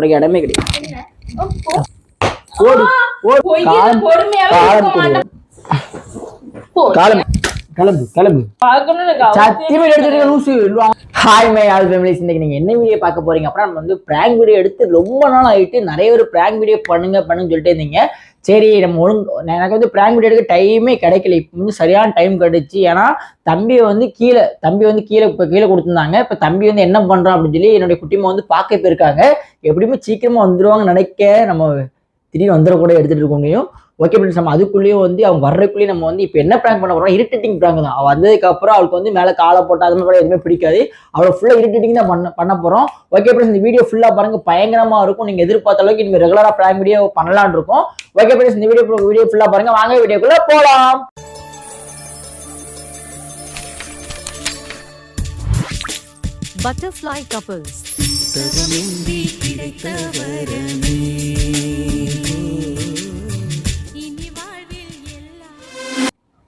உனக்கு இடமே கிடையாது. ஓடு ஓடு பொய் காலம் பொறுமையாவே காலம் இருக்க மாட்டேன். போ. கிளம்பு கிளம்பு கிளம்பு. பார்க்கணும்னு எனக்கு அவசியம் சத்தியமா எடுத்துட்டு லூசு ஹாய் மை ஆல் ஃபேமிலிஸ் இன்னைக்கு நீங்க என்ன வீடியோ பார்க்க போறீங்க? அப்படின்னா நம்ம வந்து பிராங்க் வீடியோ எடுத்து ரொம்ப நாள் ஆயிட்டு நிறைய பேர் பிராங்க் வீடியோ பண்ணுங்க பண்ணுன்னு சொல்லிட்டு இருந்தீங்க. சரி நம்ம ஒழுங்கு எனக்கு வந்து பிராங்க் வீடியோ எடுக்க டைமே கிடைக்கல. இப்போ வந்து சரியான டைம் கிடைச்சி. ஏன்னா தம்பியை வந்து கீழே தம்பி வந்து கீழே இப்போ கீழே கொடுத்துருந்தாங்க. இப்போ தம்பி வந்து என்ன பண்ணுறான் அப்படின்னு சொல்லி என்னுடைய குட்டிமா வந்து பார்க்க போயிருக்காங்க. எப்படியுமே சீக்கிரமாக வந்துடுவாங்க நினைக்க நம்ம திடீர்னு வந்துடக்கூட எடுத்துகிட்டு இருக்க முடியும். ஓகே ஃப்ரெண்ட்ஸ் நம்ம அதுக்குள்ளேயும் வந்து அவங்க வர்றதுக்குள்ளேயும் நம்ம வந்து இப்போ என்ன ப்ராங்க் பண்ண போறோம் இரிட்டேட்டிங் ப்ராங்க் தான். அவள் வந்ததுக்கு அப்புறம் அவளுக்கு வந்து மேலே காலை போட்டு அது மாதிரி எதுவுமே பிடிக்காது. அவளை ஃபுல்லாக இரிட்டேட்டிங் தான் பண்ண பண்ண போகிறோம் ஓகே ஃப்ரெண்ட்ஸ் இந்த வீடியோ ஃபுல்லாக பாருங்க. பயங்கரமாக இருக்கும். நீங்கள் எதிர்பார்த்த அளவுக்கு இனிமேல் ரெகுலராக ப்ராங்க் வீடியோ பண்ணலான் இருக்கோம். ஓகே ஃப்ரெண்ட்ஸ் இந்த வீடியோ வீடியோ ஃபுல்லாக பாருங்க. வாங்க வீடியோக்குள்ளே போகலாம் Butterfly couples. இனி வாழ்வில் எல்லாம்.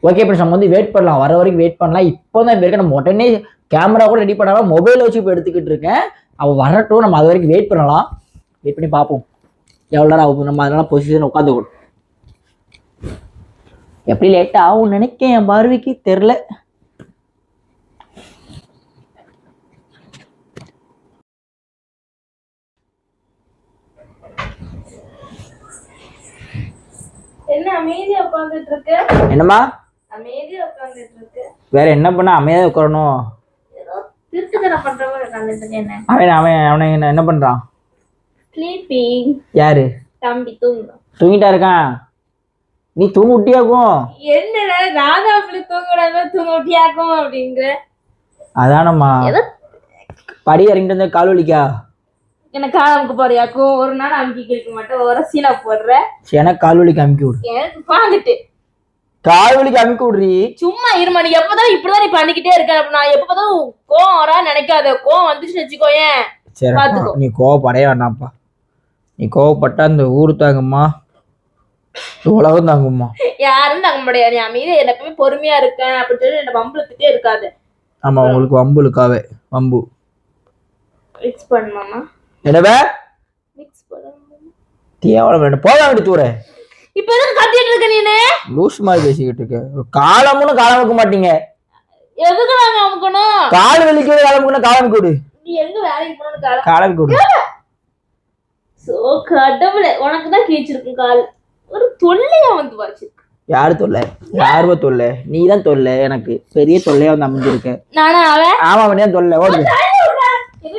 ஓகே ஃப்ரெண்ட்ஸ் நம்ம வந்து வெயிட் பண்ணலாம். வர வரைக்கும் வெயிட் பண்ணலாம். இப்போ தான் இப்போ இருக்க நம்ம உடனே கேமரா கூட ரெடி பண்ணாமல் மொபைல் வச்சு இப்போ எடுத்துக்கிட்டு இருக்கேன். அவள் வரட்டும் நம்ம அது வரைக்கும் வெயிட் பண்ணலாம். வெயிட் பண்ணி பார்ப்போம். எவ்வளோ நேரம் ஆகும் நம்ம அதனால பொசிஷன் உட்காந்துக்கணும் எப்படி லேட் ஆகும் நினைக்கேன் என் பார்வைக்கு தெரில என்ன அமைதியா உட்கார்ந்துட்டு இருக்க? என்னம்மா? அமைதியா வேற என்ன பண்ண அமைதியாக உட்காரணும்? அவன் அவன் அவனை என்ன என்ன பண்ணுறான் ஸ்லீப்பிங் யாரு? தம்பி தூங்குறோம். தூங்கிட்டா இருக்கான். நீ தூங்க விட்டியாக்கும் என்னடா ராதா அப்படி தூங்குறாங்க தூங்க விட்டியாக்கும் அப்படிங்கிற. அதானம்மா. ஏதோ படி இறங்கிட்டு இருந்த கால் வலிக்கா? எனக்கு காலமுக்கு போறியாக்கும் ஒரு நாள் அமுக்கி கிழிக்க மாட்டேன். ஒரு சீனா போடுற சரி, எனக்கு கால் வலிக்கு அமுக்கி விடு. எனக்கு பாந்துட்டு. கால் வலிக்கு அமுக்கி விடுறி. சும்மா இருமா நீ எப்பதான் இப்படிதான் நீ பண்ணிக்கிட்டே இருக்க? அப்ப நான் எப்ப பார்த்தாலும் கோவம் வரா நினைக்காத. கோவம் வந்துச்சுன்னு வச்சுக்கோயேன். சரி பாத்துக்கோ. நீ கோவப்படைய வேண்டாம்ப்பா நீ கோவப்பட்டா இந்த ஊர் தாங்கும்மா. உலகம் தாங்கும்மா. யாரும் தங்க முடியாது. அமைதியா என்ன எப்பவுமே பொறுமையா இருக்கேன் அப்படின்னு சொல்லி என்ன வம்பளத்துட்டே இருக்காது. ஆமா உங்களுக்கு வம்பு இருக்காவே. வம்பு. மிக்ஸ் பண்ணுமாமா என்னவே? மிக்ஸ் பண்ண தேவலம் வேணும் போக வேண்டிய தூர. இப்ப எதுக்கு கத்திட்டு இருக்க நீனு. லூஸ் மாதிரி பேசிக்கிட்டு இருக்க. காலமுன்னு காலம் வைக்க மாட்டீங்க. எதுக்கு நாங்க அமுக்கணும்? கால் வலிக்கு காலமுக்குன்னா காலம் கூடு நீ எங்க வேலைக்கு போகணும்னு காலம் காலம் கூடு சோ கடவுளே உனக்கு தான் கீச்சிருக்கும் கால். ஒரு தொல்லையா வந்து வச்சிருக்கு யாரு தொல்லை? யாருவ தொல்லை? நீ தான் தொல்லை எனக்கு. பெரிய தொல்லையா வந்து அமைஞ்சிருக்க. நானா அவன் ஆமா அவனே தொல்லை. ஓடுது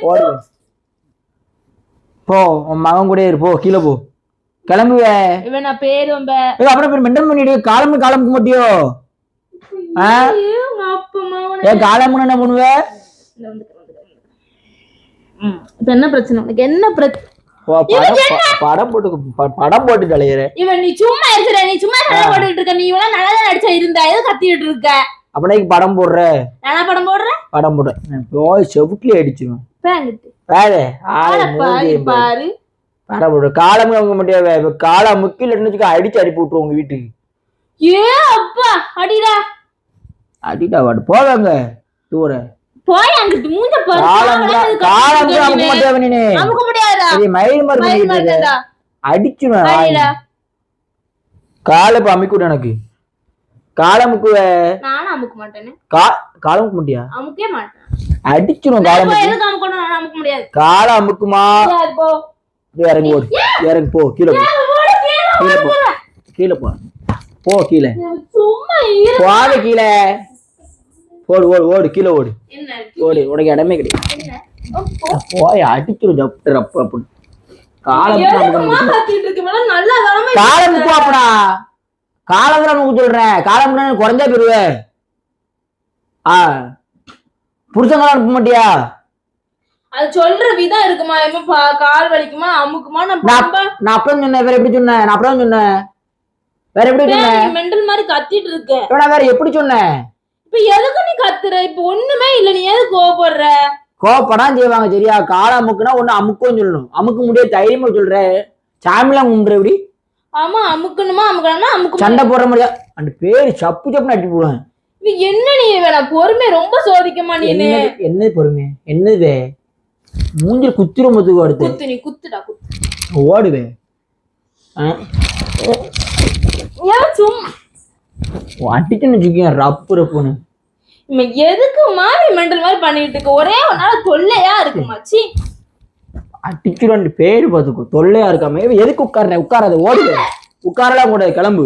ஓடுது போ உன் மகன் கூட இரு. போ கீழே போ. கிளம்புவே. இவன் நான் பேரு வம்ப ஏய், அப்புறம் பேர் மெண்டல் பண்ணிடு காலம்பு காலம்புக்கு மாட்டியோ? ஆ? உனக்கு. ஏன் காலம்புன்னு என்ன பண்ணுவ? இந்த. ம், இப்ப என்ன பிரச்சனை? உனக்கு என்ன பிரச்சனை படம் போட்டு படம் போட்டு தலையிற இவன் நீ சும்மா இருக்கிற நீ சும்மா சண்டை போட்டுட்டு இருக்க நீ இவனா நல்லா தான் நடிச்சா இருந்த எது கத்திட்டு இருக்க? அப்படியே படம் போடுற? நானா படம் போடுறேன் படம் போடுற. போய் செவுட்லயே வேற ஆளு ஆளை பாரு படம் போடு. காலம் அவங்க முடியாது காலா முக்கில் வச்சுக்க அடிச்சு அடிப்பு விட்டுருவோம் உங்க வீட்டுக்கு. ஏ அப்பா அடிடா. அடிட்டா வாடு போவாங்க தூர போய் அங்கிட்டு மூஞ்ச பாரு காலம் காலம் அமுக்க மாட்டேன் நீ அமுக்க முடியாதா? சரி மயில். மாட்டேன்டா அடிச்சுவேன் காலை இப்ப எனக்கு. காலை முக்குவ நானும் அமுக்க மாட்டேனே. கா காலை முக்க முடியா அமுக்கவே மாட்டேன். அடிச்சிடும் காலை முக்கு எதுக்கு அமுக்கணும்? நான் அமுக்க முடியாது. காலை அமுக்குமா? போ. இறங்கி ஓடு இறங்கி போ. கீழே போ. கீழே போ. கீழே போ. போ கீழே. போடு கீழே. ஓடு ஓடு ஓடு கீழே ஓடு. ஓடு உனக்கு இடமே கிடையாது. போய் அடிச்சிடும் ஜப்பு ரப்பு அப்படி காலை முக்கு அமுக்க எதுக்குமா முடியும் கத்திட்டு இருக்க மேல நல்லா தானே காலை முக்கு அப்படா காலை கூட அமுக்க சொல்றேன். காலை முக்கு குறைஞ்சா போயிருவேன் ஆ. புருஷங்களா அனுப்ப மாட்டியா? அது சொல்ற விதம் இருக்குமா? பா- கால் வலிக்குமா? அமுக்குமா? நான் நான் அப்புறம் சொன்னேன் வேற எப்படி சொன்னேன்? நான் அப்புறம் சொன்னேன். வேற எப்படி சொன்னேன்? மெண்டல் மாதிரி கத்திட்டு இருக்க. இப்ப நான் வேற எப்படி சொன்னேன்? இப்ப எதுக்கு நீ கத்துற? இப்ப ஒண்ணுமே இல்ல. நீ எது கோவப்படுற? கோப்படாம செய்வாங்க சரியா? காலை அமுக்குனா ஒண்ணு அமுக்கும் சொல்லணும். அமுக்க முடியாது தைரியமா சொல்ற. சாமிலாம் கும்பிடுற எப்படி? ஆமா அமுக்கணுமா அமுக்கணுமா அமுக்கு சண்டை போடுற மாதிரியா? அந்த பேரு சப்பு சப்புன்னு அடி போடுவேன். என்ன நீ வேணா? பொறுமை ரொம்ப சோதிக்கமா நீனு என்னது பொறுமை? என்னது? மூஞ்சில் குத்திரும் பத்துக்கு அடுத்து. குத்து நீ குத்துடா குத்து. ஓடுவேன் ஏன் சும்மா அடிக்கணும் வச்சுக்கேன் ரப்பு ரப்புன்னு. எதுக்கு மாதிரி மெண்டல் மாதிரி பண்ணிட்டு இருக்க? ஒரே ஒரு நாள் தொல்லையா இருக்கு மச்சி. அடிக்கிறோம் பேர் பார்த்துக்கோ தொல்லையா இருக்காம. எதுக்கு உட்கார்றேன் உட்காராத ஓடுவே உட்காரலாம் கூடாது கிளம்பு.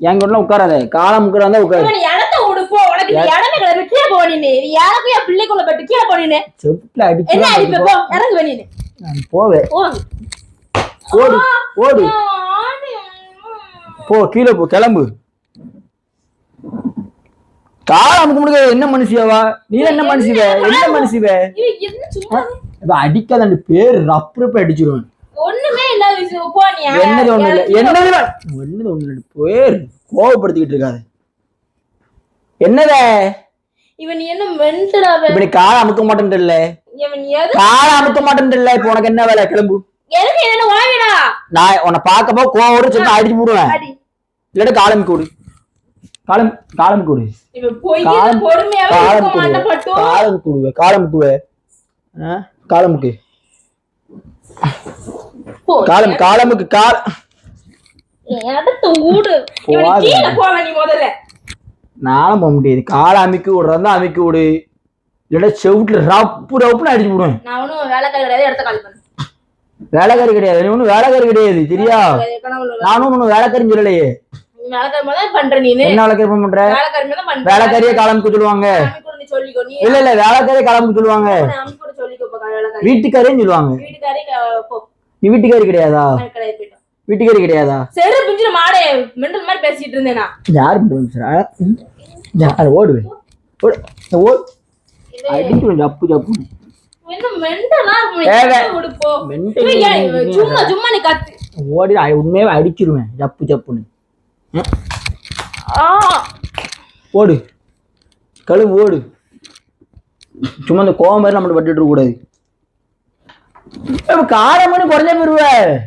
என் கூடலாம் உட்காராத. காலம் முக்கிறா தான் உட்காரு. இடத்த விடு போ. உனக்கு இடமே கிளம்பி கீழே போனினே யாருக்கும் என் பிள்ளைக்குள்ள பட்டு கீழே போனினே செப்புல என்ன அடிப்ப? அடிச்சு போ இறங்கு வெளியே நான் போவேன் ஓடு ஓடு. போ கீழே போ கிளம்பு. காலம் அமுக்க முடியாது என்ன மனுஷியாவா? நீ என்ன மனுஷிவ? என்ன மனுஷிவ? இப்ப அடிக்காத அந்த பேர் ரப்பு ரப்பு அடிச்சிருவேன். ஒண்ணுமே என்னது ஒண்ணு இல்ல என்னது இல்ல. என்னது ஒண்ணு இல்ல பேர் கோவப்படுத்திக்கிட்டு இருக்காது. என்னத? இவன் நீ என்ன இப்படி காலை அமுக்க மாட்டேன் இல்ல இவன் எது காலை அமுக்க மாட்டேன் இல்ல இப்ப உனக்கு என்ன வேலை? கிளம்பு. எதுக்கு என்ன வாங்கிடா நான் உன்னை பார்க்கப்போ கோவோடு சொல்லி அடிச்சு போடுவேன். அடி. இல்லாட்டி காலம் கூடு காலம் காலம் கூடு. காலம் கூடுவே காலம் கூடுவே காலம் கூடுவே காலமுக்கு. காலம் காலமுக்கு கால நானும் போக முடியாது. காலை அமைக்க விடுறதா அமைக்க விடு. இல்லைன்னா செவுட்டுல ரப்பு ரப்புன்னு அடிச்சு விடுவேன். வேலைக்காரி கிடையாது. நீ ஒன்றும் வேலைக்காரி கிடையாது சரியா? நானும் ஒன்றும் வேலைக்காரின்னு சொல்லலையே. தான் பண்ற நீனு. என்ன வேலைக்காரி பண்ற? வேலைக்காரி மாதிரி தான் பண்ற. வேலைக்காரியே காலமுக்கு சொல்லுவாங்க. நீ சொல்லிக்கோ நீ இல்ல இல்ல வேலைக்காரியே காலமுக்கு சொல்லுவாங்க. வீட்டுக்காரேன்னு சொல்லுவாங்க. வீட்டுக்காரி நீ வீட்டுக்காரி கிடையாதா? வீட்டுக்காரி கிடையாதா? செரு பிஞ்சிர மாடே மெண்டல் மாதிரி பேசிட்டு இருந்தேன் யார் பண்ணுறா யார் ஓடுவேன் ஓடு. ஓடு. அடிக்கணும் ஜப்பு ஜப்பு. என்ன மெண்டலா மெண்டல் சும்மா சும்மா நீ கத்து. ஓடி உண்மையாவே அடிச்சிருவேன். ஜப்பு ஜப்புன்னு. ஓடு. கழுவு ஓடு. சும்மா இந்த கோவம் மாதிரி நம்மளை பட்டுட்டு கூடாது. காலம் மணி குறைஞ்ச போயிருவ.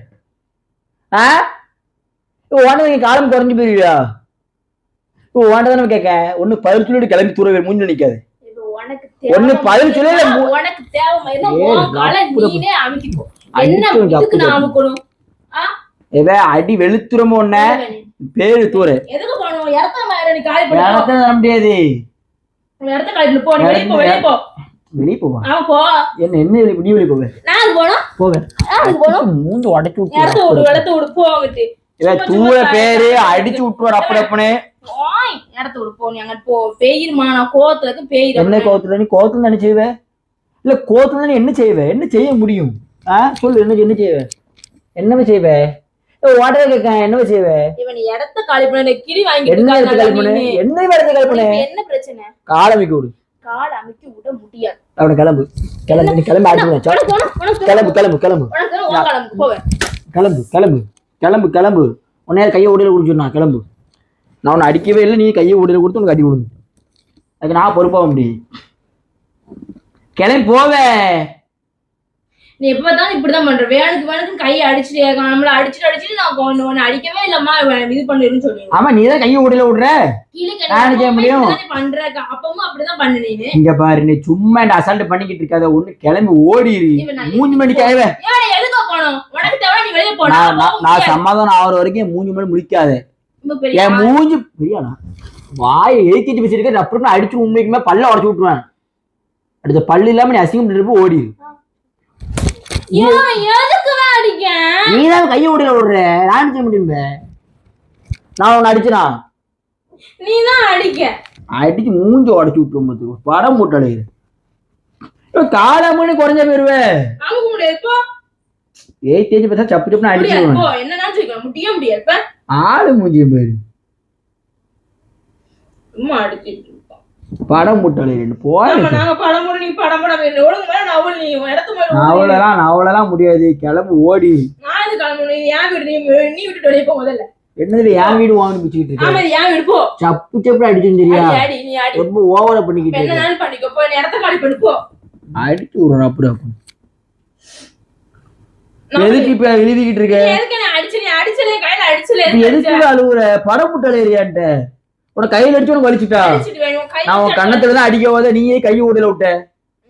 ஆ? ஓனது காலம் குறைஞ்சு போயிருவியா? ஓன்ட தானே கேட்க ஒண்ணு பதில் சொல்லிட்டு கிளம்பி தூர மூஞ்சி ஒண்ணு தேவை பதில் சொல்லு, உனக்கு தேவை ஏதா அடி வெளுத்துறமோ ஒன்ன பேரு தூர. முடியாது. வெளிய போவா என்ன என்ன வெளிய- நீ வெளியே போவேன் உடச்சு விட்டு அங்கிட்டு. இவன் தூர பேரு அடிச்சு விட்டுவார் அப்படி அப்பனே இடத்த விடு போ நீ அங்க போ. பெயிருமா நான் கோவத்துல இருக்கு பெயிர் என்ன கோவத்துல? நீ கோவத்துல தானே செய்வ? இல்ல கோவத்துல நீ என்ன செய்வ? என்ன செய்ய முடியும்? ஆ சொல்லு என்ன என்ன செய்வ? என்னவே செய்வ? ஓடவே கேட்க என்னவே செய்வ இவன் இடத்த காலி பண்ண கிளி வாங்கிட்டு என்ன. என்ன எடுத்து கல்பனை உனக்கு என்ன பிரச்சனை? காலமிக்கு விடு. கால் அமைக்க விட முடியாது. அவனை கிளம்பு. கிளம்பு நீ கிளம்பி. கிளம்பு கிளம்பு கிளம்பு. கிளம்பு கிளம்பு கிளம்பு கிளம்பு. உன்னைய கையை ஓடியில் குடிச்சிடணும் கிளம்பு. நான் உன்னை அடிக்கவே இல்லை நீ கையை ஓடியில் கொடுத்து உனக்கு அடி விடுங்க அதுக்கு நான் பொறுப்பாக முடியும் கிளம்பி போவேன் நீ எப்பதான் இப்படிதான் பண்ற. வேணுக்கு வேணுக்கு கையை அடிச்சுட்டே இருக்கான் நம்மள அடிச்சுட்டு அடிச்சுட்டு நான் உன்னை உன்னை அடிக்கவே இல்லம்மா இது பண்ணிருன்னு சொல்லுவேன் ஆமா நீ தான் கையை ஓடியில் விடுற முடியும்? பண்ற அப்பவும் அப்படிதான் பண்ணு இங்க பாரு நீ சும்மா இந்த அசால்ட் பண்ணிக்கிட்டு இருக்காத. ஒண்ணு கிளம்பி நான் மூஞ்சி மணி கேவே ஏன் எதுக்கு போனோம்? உனக்கு தேவை நீ வெளியே போனா நான் சமாதானம் ஆகுற வரைக்கும் மூஞ்சி மணி முடிக்காத என் மூஞ்சி பிரியாடா வாயை எழுத்திட்டு வச்சிருக்க அப்புறம் அடிச்சு உண்மைக்குமே பல்ல உடச்சு விட்டுருவேன் அடுத்த பல்லு இல்லாம நீ அசிங்கம் பண்ணிட்டு ஓடிரு ஏன் எதுக்கு அடிக்க நீ தான் கையை விடுற நான் செய்ய முடியும் இப்ப? நான் உன்னை அடிச்சுனா? நீ தான் அடிக்க. அடிச்சு மூஞ்சி உடச்சு விட்டுரும் பார்த்துக்கோ படம் போட்டு அழையுது காலை மணி குறைஞ்ச போயிருவேன் இப்போ ஏய் தேஞ்சு பார்த்தா சப்பு அடிச்சிருவேன். போ. என்ன முடிய முடியாது இப்ப ஆளு மூஞ்சியும் பாரு சும்மா இருப்போம் படம் போட்டு அழையுது போய் ஆமா, நாங்க படம் போட நீ படம் போட வேணும். ஒழுங்கு மேல நான் அவள் நீ உன் இடத்து மேல ஓடு. நவலெல்லாம் முடியாது. கிளம்பு ஓடி. என்னது என் வீடு வாங்கி பிடிச்சிக்கிட்டு இருக்க? ஆமா இது ஏன் வீடு போ. சப்பு சப்பு அடிச்சுன்னு சரியா ரொம்ப ஓவரா பண்ணிக்கிட்டு அடிச்சு விடுறேன் அப்படி. அப்படி எதுக்கு இப்ப எழுதிக்கிட்டு இருக்க? எதுக்கு அழுவுற? படம் போட்டு அழுறியான்ட்ட உன கையில அடிச்சு உனக்கு வலிச்சுட்டா? நான் உன் கண்ணத்துல தான் அடிக்க போத நீயே கை ஓடல விட்ட.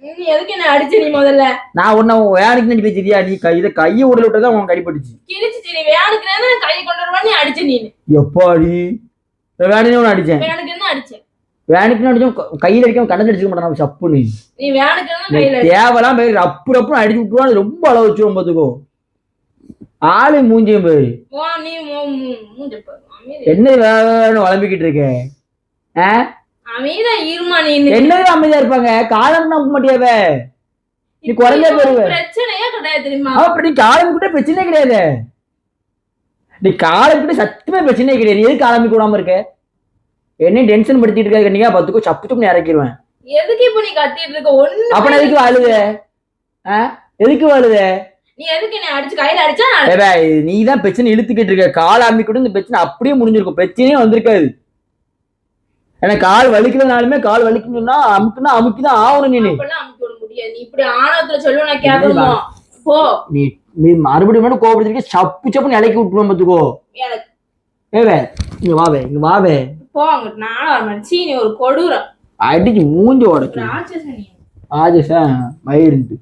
நீ எதுக்கு என்ன அடிச்ச நீ முதல்ல? நான் உன்னை வேலைக்கு நினைச்சு வச்சிருக்கியா நீ கை இதை கையை உடல விட்டதான் உன் கடிப்பட்டுச்சு கிழிச்சு நீ வேனுக்கு நான் கையை கொண்டு வருவா நீ அடிச்ச நீ எப்பாடி? வேணுன்னு ஒன்று அடிச்சேன்? வேனுக்கு என்ன அடிச்ச வேணுக்குன்னு அடிச்சோம் கையில் அடிக்காம கண்ணத்தில் அடிச்சுக்க மாட்டான் நீ வேனுக்கு கையில அடிச்ச. தேவலாம் போய் ரப்பு ரப்புன்னு அடிச்சு விட்டுருவான் ரொம்ப அளவு வச்சிருவோம் பார்த்துக்கோ. ஆளு மூஞ்சியும் போய். என்ன வேணும் வளம்பிக்கிட்டு இருக்க? ஆ? அமைதியா இருமா நீ. என்னது அமைதியா இருப்பாங்க? காலம் நம்ப மாட்டியாவ நீ குறைஞ்சா போயிருவ. பிரச்சனையே கிடையாது தெரியுமா? அப்படி நீ காலம் கிட்ட பிரச்சனை கிடையாது. நீ காலம் கிட்ட சத்துமே பிரச்சனை கிடையாது. நீ எதுக்கு ஆரம்பிக்க விடாம இருக்க? என்னையும் டென்ஷன் படுத்திட்டு இருக்க கண்டிப்பா பத்துக்கோ சப்பு சப்புன்னு இறக்கிடுவேன் எதுக்கு இப்ப நீ கத்திட்டு இருக்க? ஒண்ணு அப்ப எதுக்கு வாழுத? எதுக்கு வாழுத? நீ எதுக்கு என்ன அடிச்சு கையில அடிச்சா? நீ தான் பிரச்சனை இழுத்துக்கிட்டு இருக்க. கால் ஆரம்பிக்கிட்டு இந்த பிரச்சனை அப்படியே முடிஞ்சிருக்கும். பிரச்சனையே வந்திருக்காது. ஏன்னா கால் வலிக்கிறதுனாலுமே கால் வலிக்குன்னு சொன்னா அமுக்குன்னா அமுக்கிதான் ஆகணும் நீ அமுக்கி இப்படி ஆணவத்துல சொல்லுவ நான் கேட்கணுமா போ. நீ நீ மறுபடியும் மட்டும் கோபப்படுத்திருக்க சப்பு சப்புன்னு இலக்கி விட்டுருவோம் பார்த்துக்கோ. எனக்கு. ஏவே இங்க வாவே இங்க வாவே போ அங்கிட்டு நானும் நீ ஒரு கொடூரம். அடிச்சு மூஞ்சி உடச்சு. ராஜேஷா மயிருந்து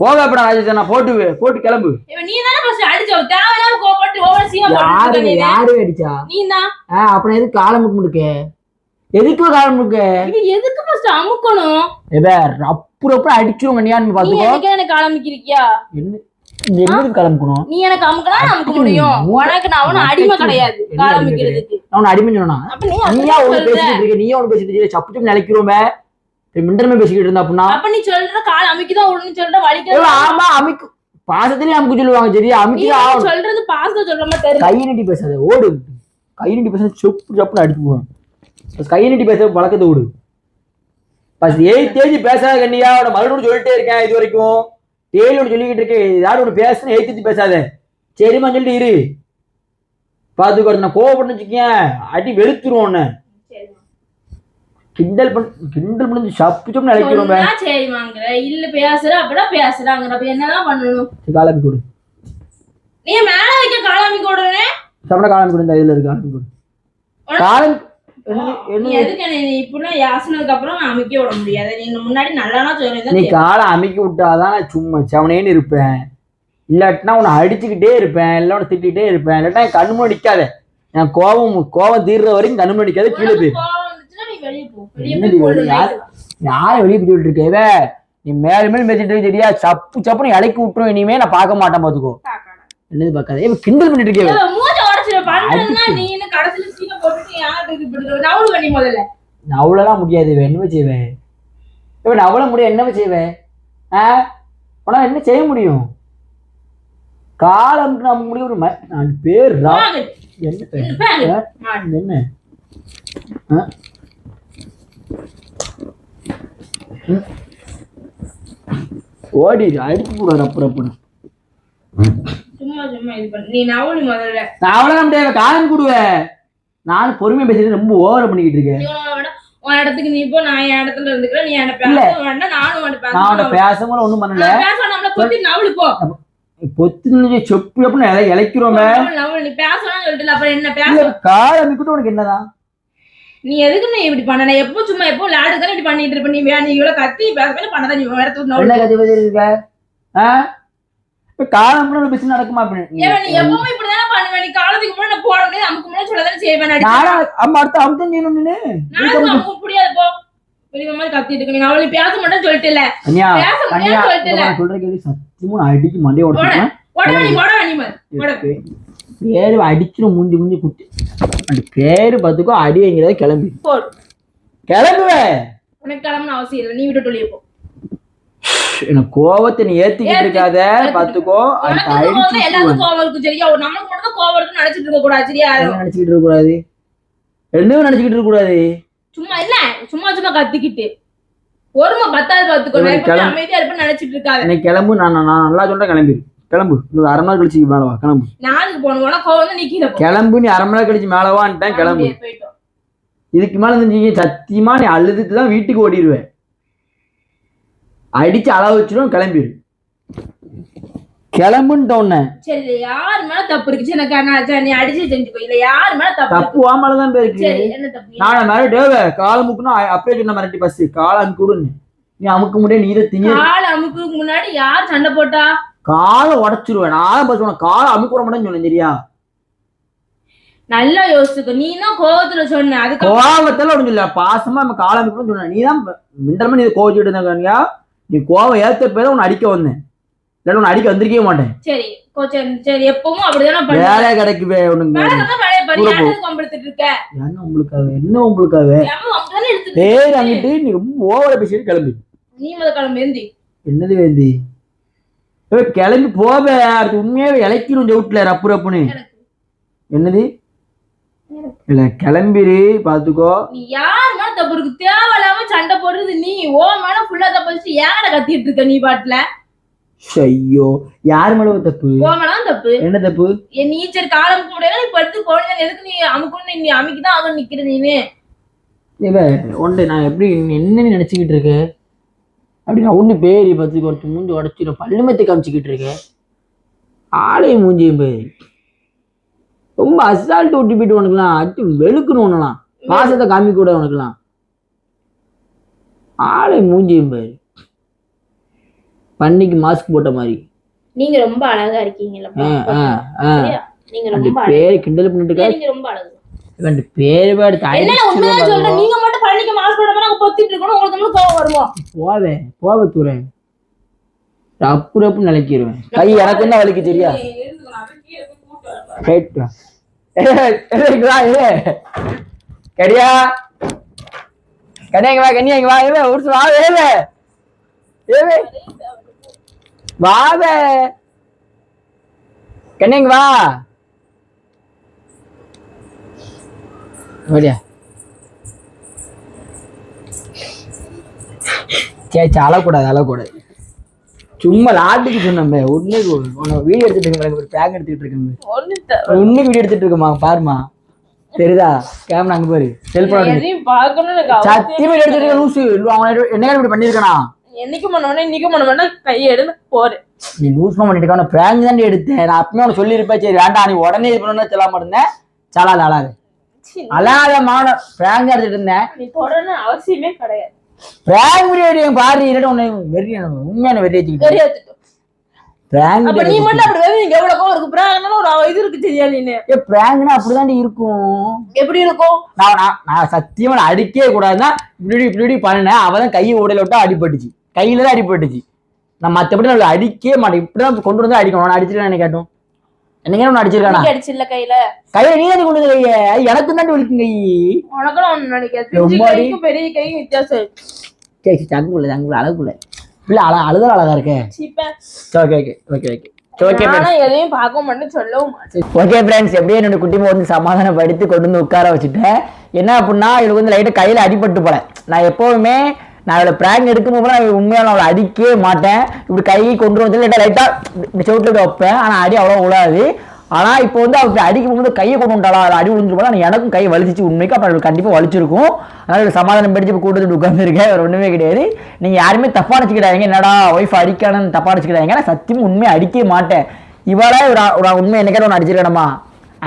போக அப்புறம் ராஜேஷா நான் போட்டு போட்டு கிளம்பு. நீ தானே ஃபர்ஸ்ட் அடிச்ச தேவையில்லாம கோபப்பட்டு ஓவர் சீமா யாரு போட்டு நீ? யாரு அடிச்சா? நீ தான். ஆ அப்புறம் எதுக்கு காலம் முடுக்க எதுக்கு காலம் முடுக்க இவன் எதுக்கு ஃபர்ஸ்ட் அமுக்கணும்? ஏவே ரப்பு ரப்பு அடிச்சிரும் கண்ணியான்னு நீ பாத்துக்கோ. எனக்கு எனக்கு ஆரம்பிக்கிறியா என்ன? நீ என்னதுக்கு கிளம்பணும் நீ எனக்கு அமுக்கனா அமுக்க முடியும். உனக்கு நான் ஒன்னும் அடிமை கிடையாது என்ன ஆரம்பிக்கிறதுக்கு நான் அடிமை சொன்னா. நீயா சொல்ற? பேசிக்கிட்டு இருக்க நீயா ஒண்ணு பேசிட்டு இருக்க சப்பு சப்பு நிலைக்கிறோமே மிண்டரமே பேசிக்கிட்டு இருந்தா அப்படின்னா அப்ப நீ சொல்ற கால் அமுக்கிதான் விடணும்னு சொல்ற ஏய், வலிக்கிறது ஆமா அமிக்கு. பாசத்திலேயே அமுக்கு சொல்லுவாங்க சரியா? அமுக்கி சொல்றது பாசம் சொல்ற மாதிரி கை நீட்டி பேசாத ஓடு. கை நீட்டி பேச சொப்பு சப்புன்னு அடிச்சு போவேன் First கை நீட்டி பேச பழக்கத்தை விடு. ஃபர்ஸ்ட் ஏய் தேதி பேசாத கண்ணியா அவனை மறுபடியும் சொல்லிட்டே இருக்கேன் இது வரைக்கும். தேடி ஒன்று சொல்லிக்கிட்டு இருக்கேன். யாரும் ஒன்று பேசுன்னு ஏத்தி பேசாத. சரிம்மா சொல்லிட்டு இரு. பாத்துக்கோ நான் கோவப்பட்டு வச்சுக்கேன் அடி வெளுத்துருவோம் சரிம்மா. கிண்டல் பண்ணி கிண்டல் பண்ணி சப்பு சப்புன்னு அழைக்கிறோம் சொன்னா சரி வாங்குற இல்ல பேசுற அப்படா பேசுறாங்க அப்ப என்னதான் பண்ணணும்? காலமி கொடு. நீ மேல வைக்க கால் அமுக்கி விடுறேன் சமண காலமி கொடு இந்த இதுல இருக்கு காலமி கொடு. காலம் என்ன நீ காலை அமுக்கி விட்டாதான் சும்மா செவனேன்னு இருப்பேன். இல்லாட்டினா உன்னை அடிச்சுக்கிட்டே இருப்பேன் இல்லை உன்னை திட்டிகிட்டே இருப்பேன். இல்லாட்டா என் கண்ணு நிற்காத என் கோபம் கோபம் தீர்ற வரைக்கும் கண்ணு நிற்காத கீழே போய் யார்? வெளியே போயிட்டு இருக்கேவ நீ மேல மேல இருக்க தெரியா? சப்பு சப்புன்னு இலக்கி விட்டுரும் இனிமே நான் பார்க்க மாட்டேன் பாத்துக்கோ என்னது பார்க்காத? ஏய், கிண்டல் பண்ணிட்டு இருக்கே. ஏய், மூஞ்ச உடைச்சிரு பண்றதுன்னா நீ என்ன கடைசியில சீனை போட்டுட்டு யாருக்கு இது பண்ணுற நவுளு பண்ணி முதல்ல. நான் அவ்வளோலாம் முடியாது என்ன செய்வேன் இவன் நான் அவ்வளோ முடியாது என்ன செய்வேன் ஆ? உனா என்ன செய்ய முடியும்? காலம் நம்ம முடியும் ஒரு நான் பேர். என்ன. என்ன. ஓடி அடிச்சு போடுவார் அப்புறம் நான் அவ்வளோதான் முடியாது காலம் கூடுவேன் நானும் பொறுமையா பேசிட்டு ரொம்ப ஓவர் பண்ணிக்கிட்டு இருக்கேன். உன இடத்துக்கு நீ போ நான் என் இடத்துல இருந்துக்கிறேன். நீ என்ன. பேச வேண்டாம் நானும் உன்கிட்ட நான் அவனை பேச பேசவும் ஒன்றும் பண்ணல. பேச நம்மள கொத்தி நவுளு போ. பொத்து செப்பு எப்படின்னு இழைக்கிறோமே. நவுளு, நீ பேசணும்னு சொல்லிட்டு அப்புறம் என்ன பேச இல்ல, கால் அமைக்கிட்டு உனக்கு என்னதான்? நீ எதுக்கு நீ இப்படி பண்ண? நான் எப்போ சும்மா எப்போ விளையாடுதானே இப்படி பண்ணிட்டு இருப்ப? நீ வே- நீ இவ்வளவு கத்தி பேச பேச பண்ணதான் நீ ஆ? இப்ப காலம் கூட பிசினஸ் நடக்குமா அப்படின்னு நீ எப்பவுமே இப்படிதானே பண்ணுவ? நீ காலத்துக்கு முன்னாடி நான் போட முடியாது நமக்கு முன்னாடி சொல்லதானே செய்வேன் நான் நானா அம்மா அடுத்த அமுத்தம் செய்யணும் நீனு நானும் நமக்கு முடியாது போ. பெரிய மாதிரி கத்திட்டு இருக்க. நீ அவளை பேச மாட்டேன்னு சொல்லிட்டு இல்ல பேச முடியாது சொல்லிட்டு இல்ல நான் சொல்ற கேள்வி சத்தியமா நான் அடிக்கு மண்டையை உடச்சுப்பேன் பேரு அடிச்சிடும் மூஞ்சி மூஞ்சி குத்தி. அந்த பேரு பார்த்துக்கோ அடி வைங்கிறத கிளம்பி. போடு. கிளம்புவேன் உனக்கு கிளம்புன அவசியம் இல்லை. நீ விட்டு வெளியே போ. எனக்கு கோவத்தை நீ ஏத்திக்கிட்டு ஏத்தி- இருக்காத. பாத்துக்கோ அடிச்சு எல்லாத்துக்கும் கோவம் இருக்கும் சரியா? ஒரு நமக்கு மட்டும் தான் கோவம் இருக்குன்னு நினைச்சிட்டு இருக்க கூடாது சரியா? என்ன நினைச்சுக்கிட்டு இருக்க கூடாது? ரெண்டும் நினைச்சுக்கிட்டு இருக்க கூடாது. சும்மா இல்ல சும்மா சும்மா கத்திக்கிட்டு. ஒருமை பத்தாவது பாத்துக்கோ. அமைதியா இருப்பேன்னு நினைச்சிட்டு இருக்காது. இன்னைக்கு கிளம்பு நான் நான் நல்லா சொல்றேன் கிளம்பிடு கிளம்பு. இன்னும் அரை நேரம் கழிச்சு மேல வா கிளம்பு. உனக்கு வந்து நீ போ. கிளம்பு நீ அரை மணி நேரம் கழிச்சு மேல வான்ட்டேன் கிளம்பு. அப்படியே இதுக்கு மேல செஞ்சீங்க சத்தியமா நீ அழுதுட்டு தான் வீட்டுக்கு ஓடிடுவேன். அடிச்சு அளவு வச்சிடும் கிளம்பிடு கிளம்புன்ட்ட உன்ன. சரி யார் மேல தப்பு இருக்கு? எனக்கு நீ அடிச்சு இல்ல யார் மேல தப்பு? தப்பு வாமலதான் போயிருக்கு சரி என்ன தப்பு? நான் மிரட்டேவ காலை முக்குனா அப்பயே சொன்ன மிரட்டி பஸ். காலை அனுப்பிடுன்னு நீ அமுக்க முடியாது நீ இதை திங்க கால் முன்னாடி யார் சண்டை போட்டா? காலை உடச்சிருவேன். நான் பஸ் உனக்கு காலை அமுக்க விட மாட்டேன்னு சொன்னேன் சரியா நல்லா யோசிச்சுக்கோ. நீ தான் கோவத்துல சொன்ன? அதுக்கு கோவத்துல ஒண்ணு இல்ல பாசமா நம்ம காலை அமுக்கணும்னு சொன்ன நீ தான் மிண்டமா நீ கோவிச்சுட்டு இருந்தாங்க நீ கோவம் ஏத்த பேர உன்னை அடிக்க வந்தேன். இல்ல உன்னை அடிக்க வந்திருக்கவே மாட்டேன். சரி சரி, எப்பவும் அப்படிதானே வேலை கிடைக்குவே உனக்கு வேலைக்கு வேலையை பாரு. கூட போ. யாருக்கு வம்பிழுத்துட்டு இருக்க? என்ன உங்களுக்காக? என்ன உங்களுக்காக? இருக்க? அங்கிட்டு நீ ரொம்ப ஓவர பேசிட்டு கிளம்பி. நீ முத கிளம்பி என்னது வேந்தி? கிளம்பி போவே அடுத்து உண்மையாவே இழைக்கிறோம் ஜவுட்ல ரப்பு ரப்புன்னு. என்னது. இல்ல கிளம்பிரு பாத்துக்கோ. நீ யார் மேல தப்பு இருக்கு? தேவையில்லாம சண்டை போடுறது நீ. ஓ மேல ஃபுல்லா தப்பு வச்சுட்டு ஏங்கட கத்திட்டு இருக்க நீ பாட்டுல? ஐயோ யார் மேல ஒரு தப்பு? ஓ மேல தப்பு. என்ன தப்பு? என் நீ சரி காலம் முடியல இப்ப எடுத்து குழந்தை எதுக்கு நீ அமுக்குன்னு நீ அமைக்கிதான் ஆகும் நிக்கிற நீனு? இவ ஒன்று நான் எப்படி நீ என்ன நினைச்சுக்கிட்டு இருக்க? அப்படி நான் ஒன்று பேரி பத்துக்கு ஒருத்தர் மூஞ்சி உடச்சிடும் பல்லுமத்தை காமிச்சிக்கிட்டு இருக்கேன் ஆளையும் மூஞ்சியும் பேரி. ரொம்ப அசால்ட்டு விட்டு போயிட்டு உனக்குலாம் அடி வெளுக்கணும் உனலாம். பாசத்தை கூட உனக்குலாம் ஆளை மூஞ்சியும் பேரு. பண்ணிக்கு மாஸ்க் போட்ட மாதிரி. நீங்க ரொம்ப அழகா சரியா? நீங்க ரொம்ப பேரை கிண்டல் பண்ணிட்டு இருக்கா நீங்க ரொம்ப அழகு. பேரு உண்மையா சொல்றேன் நீங்க பண்ணிக்க பழனிக்கு மாஸ்க் போடாம நாங்க பொத்திட்டு இருக்கணும் உங்களுக்கு வந்து கோவம் வருவோம் போவேன் போவ தூரேன் அப்பு ரப்பு நிலைக்கிடுவேன் கை எனக்கு என்ன வலிக்கு தெரியா? கடியா வா. வா, ஏய். கனியா. வா கனியா இங்க வா ஏவே ஒரு வா ஏவே. ஏவே. வாவே கனியா வா. ஓடியா. சே சே அழக்கூடாது அழக்கூடாது. சும்மா லாட்டுக்கு உண்மைக்கு உன்னை வீடியோ எடுத்துட்டு இருக்கேன் ஒரு பேக் எடுத்துட்டு இருக்கேன் உண்மைக்கு வீடியோ எடுத்துட்டு இருக்கமா? பாருமா. தெரியுதா? கேமரா அங்க பாரு. செல்போன் சத்தியமா எடுத்துட்டு லூசு. அவன் என்ன இப்படி பண்ணிருக்கானா? என்னைக்கு பண்ண இன்னைக்கு பண்ண வேணா கையை எடுத்து போறேன் நீ லூஸ்மா பண்ணிட்டு இருக்க பிராங்க் தான் எடுத்தேன். நான் அப்பவே உனக்கு சொல்லியிருப்பேன். சரி வேண்டாம் நீ உடனே இது பண்ணணும்னு சொல்லாம இருந்தேன். சலாது அழாது. அழாத மான. பிராங்க் எடுத்துட்டு இருந்தேன். நீ தொடரணும் அவசியமே கிடையாது. பிராங்க் வீடியோ பாரு இல்லாட்டி உன்னை வெறி உண்மையான வெறி வச்சுக்கிட்டு அப்ப நீ மட்டும் அப்படி வேணும் நீங்க எவ்வளவு கோவம் இருக்கு. பிராங்கன்னு ஒரு இது இருக்கு சரியா நீனு? ஏ பிராங்க்னா அப்படிதாண்டி இருக்கும். எப்படி இருக்கும்? நான் நான் சத்தியமா நான் அடிக்கவே கூடாதுன்னா இப்படி இப்படி இப்படி பண்ணினேன். அவ தான் கையை உடையில விட்டா அடிபட்டுச்சு. கையில தான் அடிபட்டுச்சு. நான் மற்றபடி அவளை அடிக்கவே மாட்டேன். இப்படிதான் கொண்டு வந்து அடிக்கணும். நான் அடிச்சிருக்கேன் கேட்டும்? என்னங்க ஒன்று அடிச்சிருக்கானா? நீங்க அடிச்சில்ல கையில. கையில நீ தான் கொண்டு கையை? எனக்கு தான் வலிக்கும் கை. உனக்கெல்லாம் ஒண்ணு நினைக்காது. பெரிய கைக்கும் வித்தியாசம். சரி தங்குள்ள தங்குள்ள அழகுள்ள. இல்லை அழ அழுதல் அழகா இருக்கே. Okay okay okay okay okay எதையும் பார்க்க மாட்டேன் சொல்லவும் ஓகே ஃப்ரெண்ட்ஸ் எப்படியே என்னோட குட்டிமா வந்து சமாதானப்படுத்தி கொண்டு வந்து உட்கார வச்சுட்டேன். என்ன அப்படின்னா இவளுக்கு வந்து லைட்டாக கையில் அடிபட்டு போல. நான் எப்போவுமே நான் அவளை ப்ராங்க் எடுக்கும் போது நான் உண்மையாக அவளை அடிக்கவே மாட்டேன். இப்படி கை கொண்டு வந்து லைட்டாக லைட்டாக செவுட்டில் வைப்பேன். ஆனால் அடி அவ்வளோ விழாது. ஆனால் இப்போ வந்து அவள் அடிக்கும் போது கையை கொண்டு வந்துட்டாளா அவள் அடி விழுந்து ஆனால் எனக்கும் கை வலிச்சிச்சு. உண்மைக்கு அப்புறம் கண்டிப்பாக வலிச்சிருக்கும். அதனால் சமாதானம் படிச்சு இப்போ கூட்டத்தில் உட்காந்துருக்கேன் வேறு ஒன்றுமே கிடையாது. நீங்கள் யாருமே தப்பாக நினச்சிக்கிட்டாங்க என்னடா ஒய்ஃப் அடிக்கானு தப்பாக நினச்சிக்கிட்டாங்க நான் சத்தியமும் உண்மையை அடிக்கவே மாட்டேன். இவளே ஒரு உண்மை என்னைக்கான ஒன்று அடிச்சிருக்கணுமா?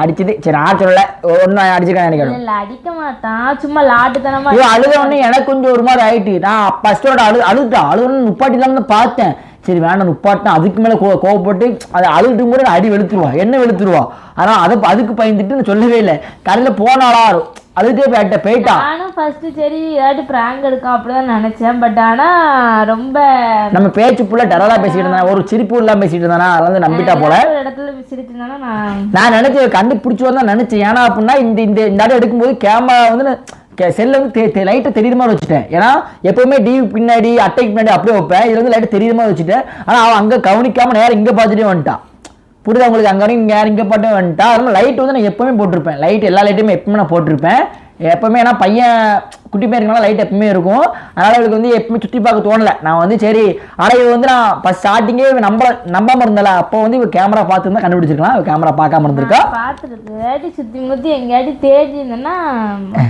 அடிச்சது. சரி நான் சொல்லல. ஒன்று அடிச்சிருக்கேன் நினைக்கிறேன் இல்ல அடிக்க மாட்டான். சும்மா லாட்டுத்தனமா ஐயோ அழுத உடனே எனக்கு கொஞ்சம் ஒரு மாதிரி ஆயிட்டு. நான் ஃபர்ஸ்டோட அழு அழுதுட்டேன். அழுது நுப்பாட்டி தான் பார்த்தேன். சரி வேண்டாம் நுப்பாட்டினா அதுக்கு மேலே கோ கோவப்பட்டு அதை அழுதுட்டு கூட அடி வெளுத்துருவா. என்ன வெளுத்துருவா? ஆனால் அதை அதுக்கு பயந்துட்டு நான் சொல்லவே இல்லை. கடையில் போனாளா? அழுதே போயிட்ட போயிட்டா. நானும் ஃபர்ஸ்ட் சரி ஏதாட்டி பிராங்க் எடுக்கும் அப்படிதான் நினைச்சேன். பட் ஆனா ரொம்ப நம்ம பேச்சு புள்ள டரலா பேசிட்டு இருந்தா ஒரு சிரிப்பு இல்லாம பேசிட்டு இருந்தானா? வந்து நம்பிட்டா போல. ஒரு இடத்துல விசிரிச்சிருந்தானா நான் நான் நினைச்சேன் கண்டுபிடிச்சு வந்தா நினைச்சேன். ஏன்னா அப்படின்னா இந்த இந்த இந்த எடுக்கும்போது கேமரா வந்து செல்ல வந்து லைட்டை தெரியுமா வச்சுட்டேன். ஏன்னா எப்பவுமே டிவி பின்னாடி அட்டைக்கு பின்னாடி அப்படியே வைப்பேன். இதுல வந்து லைட்டை தெரியுமா வச்சுட்டேன். ஆனால் அவன் அங்கே கவனிக்காம நேரம் இங்கே பார்த்துட்டே வந்துட்டான். புரியுது உங்களுக்கு? அங்கே இங்கே இங்கே பாட்டு வந்துட்டா அதனால லைட் வந்து நான் எப்பவுமே போட்டிருப்பேன். லைட் எல்லா லைட்டுமே எப்பவுமே நான் போட்டிருப்பேன். எப்பவுமே ஏன்னா பையன் குட்டி பையன் லைட் எப்பவுமே இருக்கும். அதனால அவளுக்கு வந்து எப்பவுமே சுற்றி பார்க்க தோணல. நான் வந்து சரி ஆனால் இவ வந்து நான் ஃபஸ்ட் ஸ்டார்டிங்கே நம்ப நம்பாம இருந்தால அப்போ வந்து இவ கேமரா பார்த்துருந்தா கண்டுபிடிச்சிருக்கலாம். இவ கேமரா பார்க்காம இருந்திருக்கா. ஏதாட்டி சுத்தி முத்தி எங்கேயாட்டி தேடி இருந்தேன்னா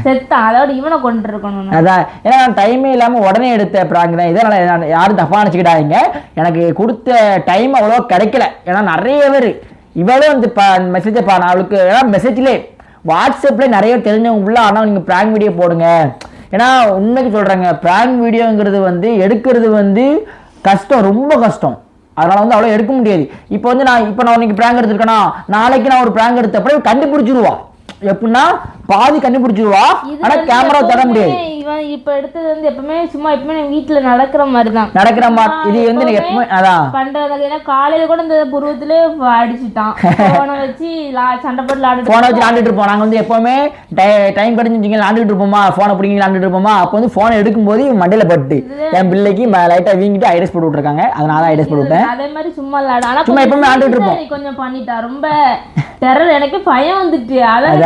செத்தான். அதோட இவனை கொண்டு இருக்கணும். அதான். ஏன்னா நான் டைமே இல்லாமல் உடனே எடுத்த ப்ராங்க் தான். இதனால நான் யாரும் தப்பாக நினச்சிக்கிட்டாங்க எனக்கு கொடுத்த டைம் அவ்வளோ கிடைக்கல. ஏன்னா நிறைய பேர் இவளும் வந்து இப்போ மெசேஜை பா நான் அவளுக்கு ஏன்னா மெசேஜ்லேயே வாட்ஸ்அப்பில் நிறைய தெரிஞ்சவங்க உள்ள ஆனால் நீங்கள் ப்ராங்க் வீடியோ போடுங்க. ஏன்னா உண்மைக்கு சொல்கிறாங்க ப்ராங்க் வீடியோங்கிறது வந்து எடுக்கிறது வந்து கஷ்டம் ரொம்ப கஷ்டம். அதனால வந்து அவ்வளோ எடுக்க முடியாது. இப்போ வந்து நான் இப்போ நான் இன்னைக்கு ப்ராங்க் எடுத்திருக்கேனா? நாளைக்கு நான் ஒரு ப்ராங்க் எடுத்தப்பறம் கண்டுபிடிச்சிருவா. எப்படின்னா பாதி கண்டுபிடிச்சிருவா ஆனா கேமரா தர முடியாது. இவன் இப்ப எடுத்தது வந்து எப்பவுமே சும்மா எப்பவுமே வீட்டுல நடக்கிற மாதிரி தான் நடக்கிற மா இது வந்து எனக்கு எப்பவுமே அதான். பண்றது ஏன்னா காலையில கூட இந்த புருவத்திலே அடிச்சுட்டான். போனை வச்சு சண்டை போட்டு ஃபோனை வச்சு விளாண்டுட்டு இருப்போம். நாங்கள் வந்து எப்போவுமே டைம் கிடைச்சிங்க விளாண்டுட்டு இருப்போமா? ஃபோனை பிடிங்கி விளாண்டுட்டு இருப்போமா? அப்போ வந்து ஃபோனை எடுக்கும்போது இவன் மண்டையில பட்டு. என் பிள்ளைக்கு லைட்டாக வீங்கிட்டு ஐடஸ் போட்டு விட்ருக்காங்க அதனால தான் ஐடஸ் போட்டு விட்டேன். அதே மாதிரி சும்மா விளையாடு. ஆனா சும்மா எப்பவுமே விளையாண்டுட்டு இருப்போம். கொஞ்சம் பண்ணிட்டா. ரொம்ப டெரர் எனக்கு பயம் வந்துட்டு. அழகு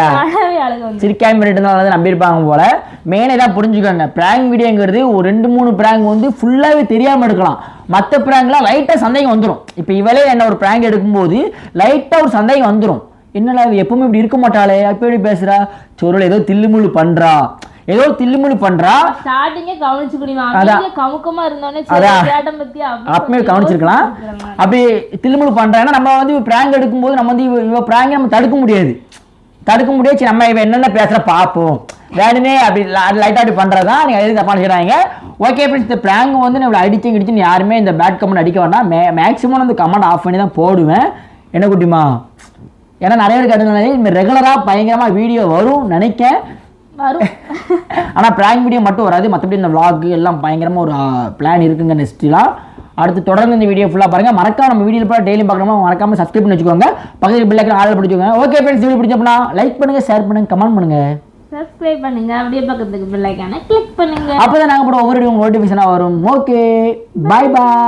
வந்து. சிரிக்காம இருந்தாலும் வந்து நம்பியிருப்பாங்க போல. மெயினாக இதான் புரிஞ்சுக்கோங்க. ப்ராங்க் வீடியோங்கிறது ஒரு ரெண்டு மூணு ப்ராங்க் வந்து ஃபுல்லாகவே தெரியாமல் எடுக்கலாம். மற்ற ப்ராங்க்லாம் லைட்டாக சந்தேகம் வந்துடும் இப்போ இவளே என்ன ஒரு ப்ராங்க் எடுக்கும்போது லைட்டாக ஒரு சந்தேகம் வந்துடும் என்னடா எப்பவுமே இப்படி இருக்க மாட்டாளே? அப்போ எப்படி பேசுறா? சொருள் ஏதோ தில்லுமுள்ளு பண்றா. ஏதோ தில்லுமுள்ளு பண்றா. ஸ்டார்டிங்கே கவனிச்சிருக்கலாம். அப்படி தில்லுமுள்ளு பண்றா. ஏன்னா நம்ம வந்து பிராங்க் எடுக்கும்போது நம்ம வந்து இவ பிராங்க் நம்ம தடுக்க முடியாது. தடுக்க முடியாது நம்ம என்னென்ன பேசுற பார்ப்போம். வேணுமே அப்படி லைட்டாக அப்படி பண்ணுறதா நீங்கள் எதுவும் தப்பாக நினைக்கிறாங்க? ஓகே ஃப்ரெண்ட்ஸ் இந்த பிராங்க் வந்து நம்மளை அடிச்சு கிடிச்சுன்னு யாருமே இந்த பேட் கமெண்ட் அடிக்க வேண்டாம். மே மேக்ஸிமம் அந்த கமெண்ட் ஆஃப் பண்ணி தான் போடுவேன். என்ன குட்டிமா? ஏன்னா நிறைய பேருக்கு அடுத்த ரெகுலராக பயங்கரமாக வீடியோ வரும் நினைக்கேன். வரும். ஆனால் ப்ராங்க் வீடியோ மட்டும் வராது. மற்றபடி இந்த vlog எல்லாம் பயங்கரமாக ஒரு பிளான் இருக்குங்க நெக்ஸ்ட்லாம் அடுத்து தொடர்ந்து இந்த வீடியோ ஃபுல்லாக பாருங்க. மறக்காம நம்ம வீடியோ ஃபுல்லாக டெய்லி பார்க்கணுமா மறக்காம சப்ஸ்கிரைப் பண்ணி வச்சுக்கோங்க. பக்கத்தில் பிள்ளைக்கு ஆள் பிடிச்சிக்கோங்க. ஓகே ஃப்ரெண்ட்ஸ் வீடியோ பிடிச்சப்பனா லைக் பண்ணுங்க ஷேர் பண்ணுங்க கமெண்ட் பண்ணுங்க. சப்ஸ்கிரைப் பண்ணுங்க. அப்படியே பக்கத்துக்கு பிள்ளைக்கான கிளிக் பண்ணுங்க. அப்போ தான் நாங்கள் போட ஒவ்வொரு நோட்டிஃபிகேஷனாக வரும். Okay bye bye